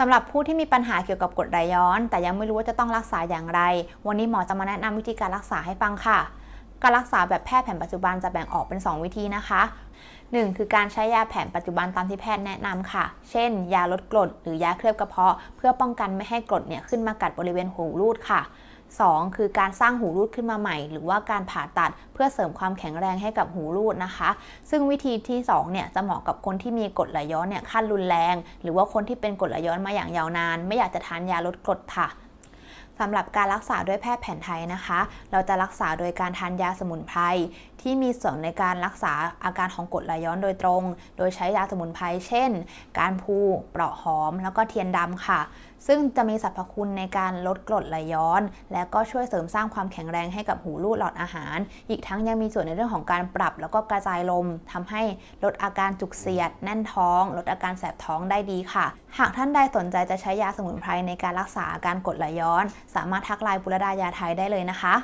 สำหรับผู้ที่มีปัญหาเกี่ยวกับกรดไหลย้อน แต่ยังไม่รู้ว่าจะต้องรักษาอย่างไร วันนี้หมอจะมาแนะนำวิธีการรักษาให้ฟังค่ะ การรักษาแบบแพทย์แผนปัจจุบันจะแบ่งออกเป็น 2 วิธีนะคะ 1. คือการใช้ยาแผนปัจจุบันตามที่แพทย์แนะนำค่ะ เช่น ยาลดกรดหรือยาเคลือบกระเพาะ เพื่อป้องกันไม่ให้กรดเนี่ยขึ้นมากัดบริเวณหูรูดค่ะ 2. คือการสร้างหูรูดขึ้นมาใหม่ หรือว่าการผ่าตัดเพื่อเสริมความแข็งแรงให้กับหูรูดนะคะ ซึ่งวิธีที่2เนี่ยจะเหมาะกับคนที่มีกรดไหลย้อนเนี่ยขั้นรุนแรง หรือว่าคนที่เป็นกรดไหลย้อนมาอย่างยาวนาน ไม่อยากจะทานยาลดกรดค่ะ สำหรับการรักษาด้วยแพทย์แผนไทยนะคะ เราจะรักษาโดยการทานยาสมุนไพรที่มีส่วนในการรักษาอาการของกรดไหลย้อนโดยตรง โดยใช้ยาสมุนไพรเช่น การพูเปราะหอม แล้วก็เทียนดำค่ะ ซึ่งจะมีสรรพคุณในการลดกรดไหลย้อน และก็ช่วยเสริมสร้างความแข็งแรงให้กับหูรูดหลอดอาหาร อีกทั้งยังมีส่วนในเรื่องของการปรับ แล้วก็กระจายลมทำให้ลดอาการจุกเสียด แน่นท้อง ลดอาการแสบท้องได้ดีค่ะ หากท่านใดสนใจจะใช้ยาสมุนไพรในการรักษาอาการกรดไหลย้อนสามารถทักไลน์บุรดายาไทยได้เลยนะคะ